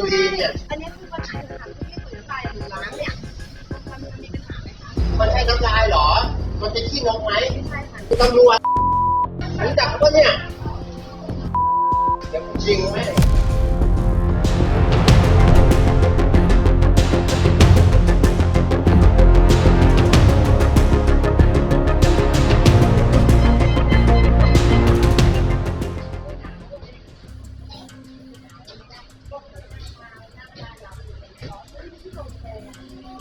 บุรีเนี่ยอันนี้คือปัญหาค่ะที่พี่ตุ๋ยไปหรือล้างเนี่ยมันมันมีปัญหาไหมคะมันใช่น้ำลายเหรอ มันจะขี้นกไหมไม่ใช่ค่ะคุณตำรวจรู้จักเขาปะเนี่ยเดี๋ยวผมยิงแ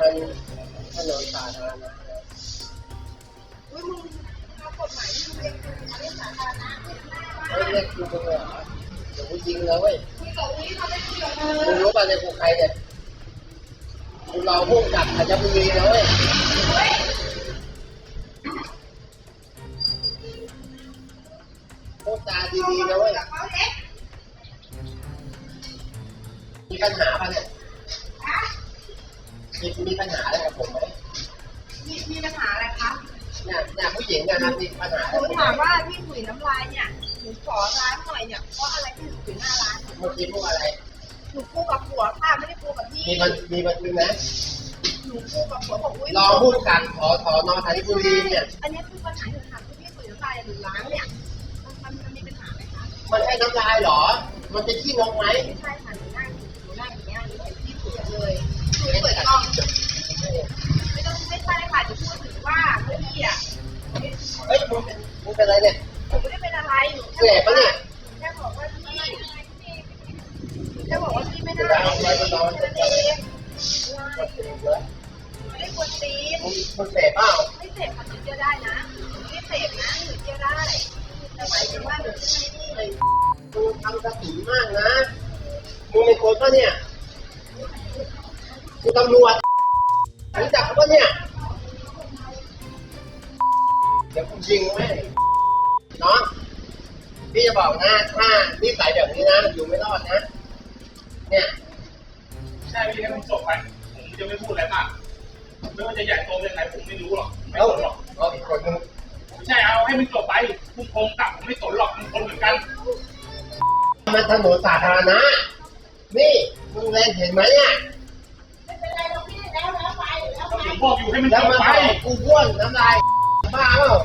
มันถนนสาธารณะอุ้ยมึงเอากฎหมายที่มึงเรียนคืออันนี้สาธารณะเฮ้ยเรียกกูมึงเหรอเดี๋ยวกูยิงเลยเว้ย คุยกับอุ้ยเขาไม่คุยกับเธมึงอรู้ป่ะเนี่ยกูใครเนี่ยกูเราพุ่งกลับอาจจะบุรีนะเว้ยพูดจาดีๆนะเว้ยกับเขาเล็กมีปัญหาปะเนี่ยฮะมีมีปัญหาอะไรกับผมไหมมีมีปัญหาอะไรคะเนี่ยเนี่ยผู้หญิงเนะครับมีปัญหาหอะไรนูกับผมถามไหมว่าพี่ถุยน้ำลายเนี่ยห นูขอร้านหน่อยเนี่ยเพราะอะไรที่หนูถุยหน้าร้านเมื่อกี้พูดอะไร หนูคู่กับผัวค่ะไม่ได้คู่กับพี่มีมันมีมันคือนะหนูคู่กับผัวบอกอุ้ยรองผู้กำกับขอสอนอสาธิบุรีเนี่ยอันนี้คือปัญหาที่ค่ะที่พี่ถุยน้ำลายหนูล้างเนี่ยมันมันมีปัญหาไหมคะมันใช่น้ำลายเหรอ มันจะขี้นกไหมไม่ใช่ค่ะ ได้ควรตีมึงมึงเสพเปล่าไม่เสพค่ะหนูเที่ยวได้นะ ไม่เสพนะหนูเที่ยวได้แต่หมายถึงว่าหนูไม่นี่เลยมึงทำกระสีมากนะมึงเป็นคนปะเนี่ยกูตำรวจรู้จักเขาปะเนี่ย เดี๋ยวกูยิงแม่งเนาะพี่จะบอกนะถ้านิสัยแบบนี้นะ อยู่ไม่รอดนะ เนี่ยใช่พี่ให้มันจบไปผมจะไม่พูดอะไรมากไม่ว่าจะใหญ่โตเป็นไหนผมไม่รู้หรอกไม่เอาสนหรอกเอาอีกคนนึงไม่ใช่เอาให้มันจบไปคุณคงกลับผมไม่สนหรอกมันคนเหมือนกันมันถนนสาธารณะนี่มึงเล่นเห็นไหมเนี่ยไม่เป็นไรเราพี่แล้วแล้วไปแล้วไปผมบอกอยู่ให้มันแล้จวบมาไป บอกกูบ้วนน้ำลายบ้าเปล่า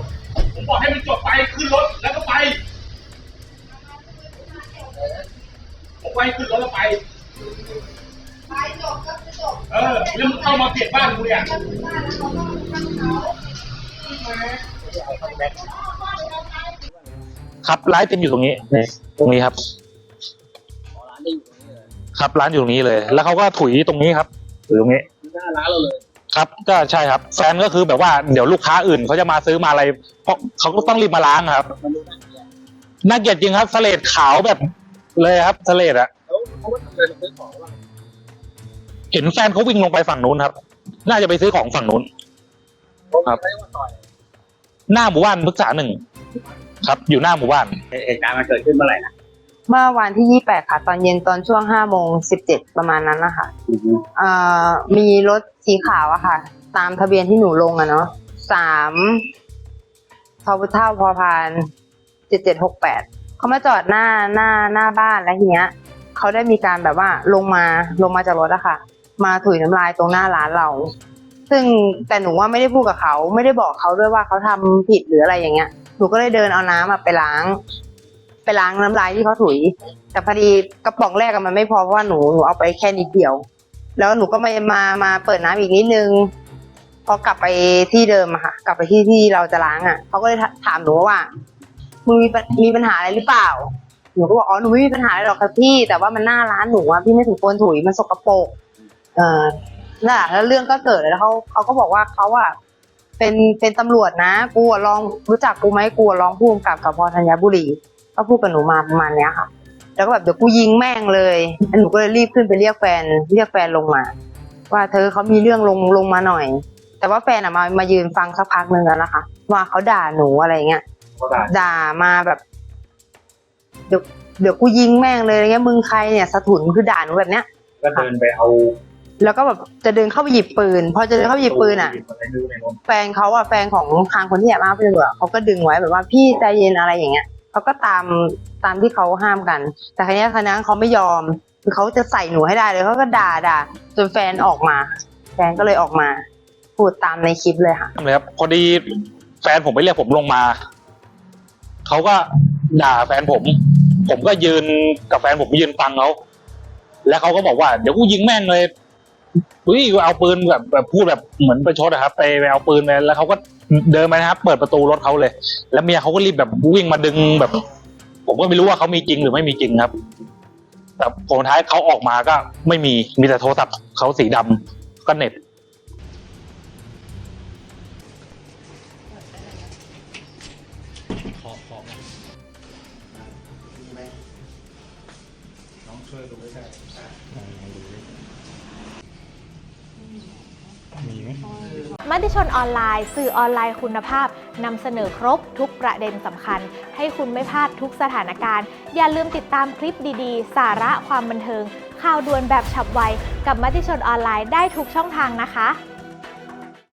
ผมบอกให้มันจบไปขึ้นรถแล้วก็ไป ผมไปขึ้นรถแล้วไป ไปจบก็คือจบเออแล้วมึงเข้ามาเปลี่ยนบ้านกูเนี่ยถ้าถึงบ้านแล้วเขาก็ทำเขาเอาคันแบ็คครับร้านเป็นอยู่ตรงนี้นี่ตรงนี้ครับ ครับร้านอยู่ตรงนี้เลย แล้วเขาก็ถุยตรงนี้ครับถุยตรงนี้ หน้าร้านเราเลย ครับ ก็ใช่ครับ แฟนก็คือแบบว่าเดี๋ยวลูกค้าอื่นเขาจะมาซื้อมาอะไรเพราะเขาก็ต้องรีบมาล้างครับน่าเกลียดจริงครับสเลดขาวแบบเลยครับสเลดอะ เขาเขาว่าทำอะไรซื้อของว่าเห็นแฟนเขาวิ่งลงไปฝั่งนู้นครับ น่าจะไปซื้อของฝั่งนู้นครับไม่ว่าต่อยหน้าหมู่บ้านพฤกษาหนึ่งครับ อยู่หน้าหมู่บ้าน เหตุการณ์มันเกิดขึ้นเมื่อไหร่นะเมื่อวันที่ 28 ค่ะ ตอนเย็นตอนช่วง5โมง17 ประมาณนั้นนะคะเอ่อมีรถสีขาวอะค่ะ ตามทะเบียนที่หนูลงอะเนาะสามทอพุเท่าพอพาน 7768 เขามาจอดหน้าหน้าหน้าบ้านแล้วทีเนี้ย เขาได้มีการแบบว่าลงมาลงมาจากรถอะค่ะ มาถุยน้ำลายตรงหน้าร้านเรา ซึ่งแต่หนูว่าไม่ได้พูดกับเขาไม่ได้บอกเขาด้วยว่าเขาทำผิดหรืออะไรอย่างเงี้ยหนูก็เลยเดินเอาน้ำอะไปล้าง ไปล้างน้ำลายที่เขาถุย แต่พอดีกระป๋องแรกมันไม่พอเพราะว่าหนูหนูเอาไปแค่นิดเดียว แล้วหนูก็มามามาเปิดน้ำอีกนิดนึงพอกลับไปที่เดิมอะค่ะ กลับไปที่ที่เราจะล้างอะเขาก็เลยถามหนูว่ามึงมีมีปัญหาอะไรหรือเปล่า หนูก็บอกอ๋อหนูไม่มีปัญหาอะไรหรอกครับพี่ แต่ว่ามันหน้าร้านหนูอะพี่ไม่ถูกควรถุยมันสกปรกเออนั่นแหละแล้วเรื่องก็เกิดแล้วเขาเขาก็บอกว่าเขาอะเป็นเป็นตำรวจนะกูอะลองรู้จักกูไหมกูอะลองผู้กำกับกับพอธัญบุรีก็พูดกับหนูมาประมาณเนี้ยค่ะ แล้วก็แบบเดี๋ยวกูยิงแม่งเลยแล้วหนูก็เลยรีบขึ้นไปเรียกแฟน เรียกแฟนลงมา ว่าเธอเขามีเรื่องลงลงมาหน่อย แต่ว่าแฟนอะมามายืนฟังสักพักหนึ่งแล้วนะคะว่าเขาด่าหนูอะไรเงี้ยก็ได้ด่ามาแบบ เดี๋ยวเดี๋ยวกูยิงแม่งเลยอะไรเงี้ยมึงใครเนี่ยสะถุนคือด่าหนูแบบเนี้ย ก็เดินไปเอาแล้วก็แบบจะเดินเข้าไปหยิบปืน พอจะเดินเข้าไปหยิบปืนอะไปดูในรถแฟนเขาอะแฟนของทางคนที่แอบอ้างเป็นตำรวจเขาก็ดึงไว้แบบว่าพี่ใจเย็นอะไรอย่างเงี้ยเขาก็ตามตามที่เขาห้ามกัน แต่ครั้นี้ครั้นั้นเขาไม่ยอมคือเขาจะใส่หนูให้ได้เลยเขาก็ด่าด่าจนแฟนออกมา แฟนก็เลยออกมา พูดตามในคลิปเลยค่ะเลยครับพอดีแฟนผมไปเรียกผมลงมาเขาก็ด่าแฟนผม ผมก็ยืนกับแฟนผมยืนฟังเขาแล้วเขาก็บอกว่าเดี๋ยวกูยิงแม่งเลยอุ้ยเอาปืนแบบแบบพูดแบบเหมือนประชดอะครับไปไปเอาปืนไปแล้วเขาก็เดินมานะครับ เปิดประตูรถเขาเลย แล้วเมียเขาก็รีบแบบวิ่งมาดึงแบบ ผมก็ไม่รู้ว่าเขามีจริงหรือไม่มีจริงครับ แต่ผลท้ายเขาออกมาก็ไม่มีมีแต่โทรศัพท์เขาสีดำก็เน็ ตมติชนออนไลน์ สื่อออนไลน์คุณภาพนำเสนอครบทุกประเด็นสำคัญ ให้คุณไม่พลาดทุกสถานการณ์ อย่าลืมติดตามคลิปดีๆ สาระความบันเทิง ข่าวด่วนแบบฉับไว กับมติชนออนไลน์ได้ทุกช่องทางนะคะ